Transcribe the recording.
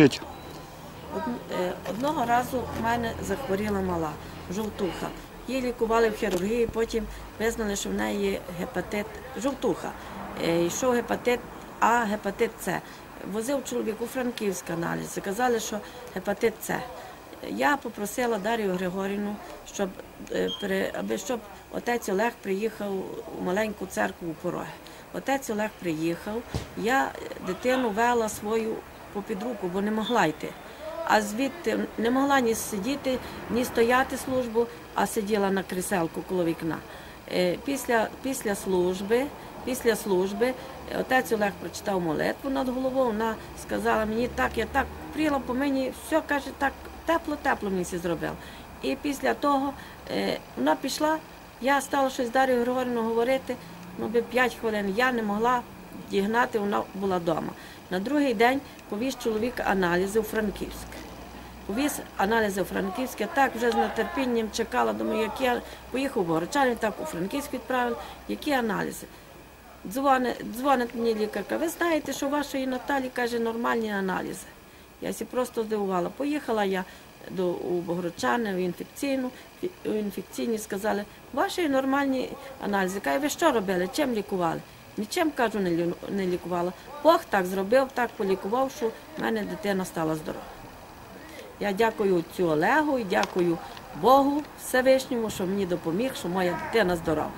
Жить. Е, Одного разу в мене захворіла мала жовтуха. Її лікували в хірургії, потім визнали, що в неї є гепатит жовтуха. Е, Йшов гепатит А, гепатит С. Возив чоловік у Франківськ аналіз. Сказали, що гепатит С. Я попросила Дар'ю Григорівну, щоб, е, аби щоб отець Олег приїхав у маленьку церкву у пороги. Отець Олег приїхав, я дитину вела свою попід руку, бо не могла йти. А звідти не могла ні сидіти, ні стояти службу, а сиділа на кріселку коло вікна. Е, Після, після служби, після служби е, отець Олег прочитав молитву над головою. Вона сказала мені так, я так пріла по мені, все каже, так тепло, тепло мені все зробив. І після того е, вона пішла, я стала щось з Дар'єю Григорівною говорити, ну би 5 хвилин. Я не могла дігнати, вона була вдома. На другий день повіз чоловік аналізи у Франківськ. Повіз аналізи у Франківськ, я так вже з нетерпінням чекала, думаю, які я поїхав в Богородчани, так у Франківськ відправили, які аналізи. Дзвонить, дзвонить мені лікарка, ви знаєте, що у вашої Наталі каже нормальні аналізи. Я сі просто здивувала. Поїхала я до у Богородчани, в інфекційну, у інфекційні сказали, ваші нормальні аналізи. Каже, ви що робили? Чим лікували? Нічим кажу, не лікувала. Бог так зробив, так полікував, що в мене дитина стала здорова. Я дякую цю Олегу і дякую Богу Всевишньому, що мені допоміг, що моя дитина здорова.